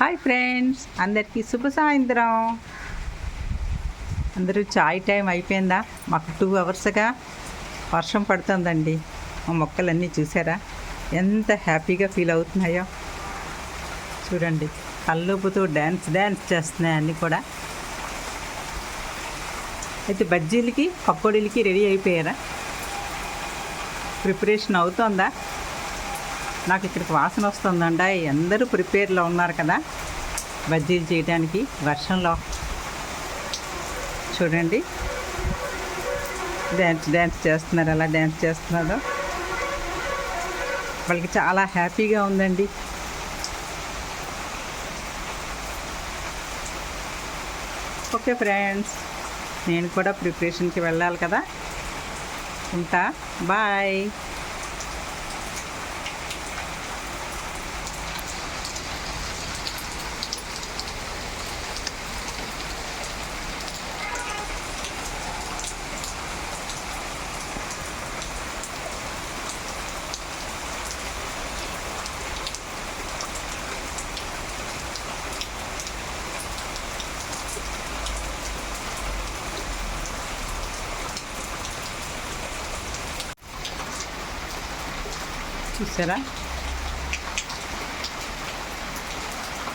Hi friends అందరికీ శుభ సాయంత్రం. అందరూ చాయ్ టైం అయిపోయిందా? మాకు టూ అవర్స్గా వర్షం పడుతుందండి. మా మొక్కలన్నీ చూసారా? ఎంత హ్యాపీగా ఫీల్ అవుతున్నాయో. చూడండి కల్లుపుతూ డ్యాన్స్ డ్యాన్స్ చేస్తున్నాయి అన్నీ కూడా. అయితే బజ్జీలకి పకోడీలకి రెడీ అయిపోయారా? ప్రిపరేషన్ అవుతోందా? నాకు ఇక్కడికి వాసన వస్తుందండ. అందరూ ప్రిపేర్లో ఉన్నారు కదా. బజ్జీలు చేయడానికి వర్షంలో. చూడండి. డ్యాన్స్ డ్యాన్స్ చేస్తున్నారు. అలా డ్యాన్స్ చేస్తున్నారు. వాళ్ళకి చాలా హ్యాపీగా ఉందండి. ఓకే ఫ్రెండ్స్ నేను కూడా ప్రిపరేషన్కి వెళ్ళాలి కదా. ఉంటా. బాయ్. చూసారా?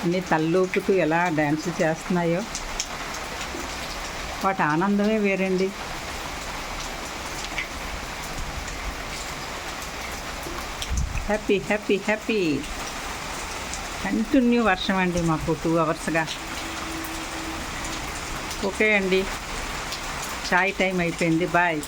అన్ని తల్లూపుతూ ఎలా డ్యాన్స్ చేస్తున్నాయో. వాటి ఆనందమే వేరండి. Happy happy happy. కంటిన్యూ వర్షం అండి మాకు టూ అవర్స్గా. ఓకే అండి. చాయ్ టైం అయిపోయింది. బాయ్.